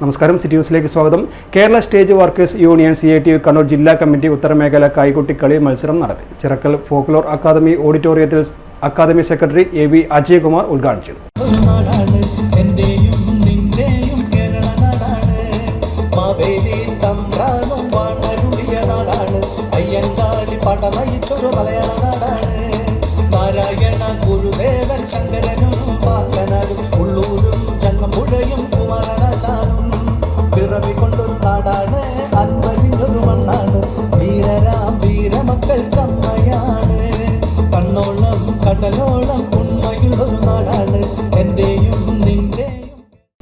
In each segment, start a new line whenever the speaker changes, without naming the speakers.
നമസ്കാരം സിറ്റി ന്യൂസിലേക്ക് സ്വാഗതം. Kerala stage workers union C I T Kannur ജില്ലാ കമ്മിറ്റി ഉത്തരമേഖല കൈകൊട്ടിക്കളി മത്സരം നടത്തി. ചിറക്കൽ ഫോക്ലോർ അക്കാദമി ഓഡിറ്റോറിയത്തിൽ academy secretary A V Ajayakumar ഉദ്ഘാടനം ചെയ്തു.
ഒരു ഗുരുദേവൻ എന്റെയും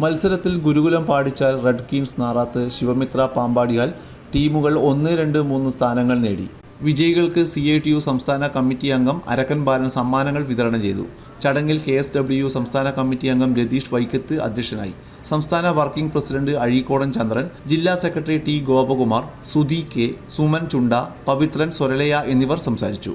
മത്സരത്തിൽ ഗുരുകുലം പാടിച്ചാൽ റെഡ് കിങ്സ് നാറാത്ത് ശിവമിത്ര പാമ്പാടിയാൽ ടീമുകൾ ഒന്ന് രണ്ട് മൂന്ന് സ്ഥാനങ്ങൾ നേടി. വിജയികൾക്ക് സി ഐ ടി യു സംസ്ഥാന കമ്മിറ്റി അംഗം അരക്കൻ ബാലൻ സമ്മാനങ്ങൾ വിതരണം ചെയ്തു. ചടങ്ങിൽ കെ എസ് ഡബ്ല്യു സംസ്ഥാന കമ്മിറ്റി അംഗം രതീഷ് വൈക്കത്ത് അധ്യക്ഷനായി. സംസ്ഥാന വർക്കിംഗ് പ്രസിഡന്റ് അഴീക്കോടൻ ചന്ദ്രൻ ജില്ലാ secretary T Gopakumar Sudhi K Suman Chunda Pavithran സൊരലയ എന്നിവർ സംസാരിച്ചു.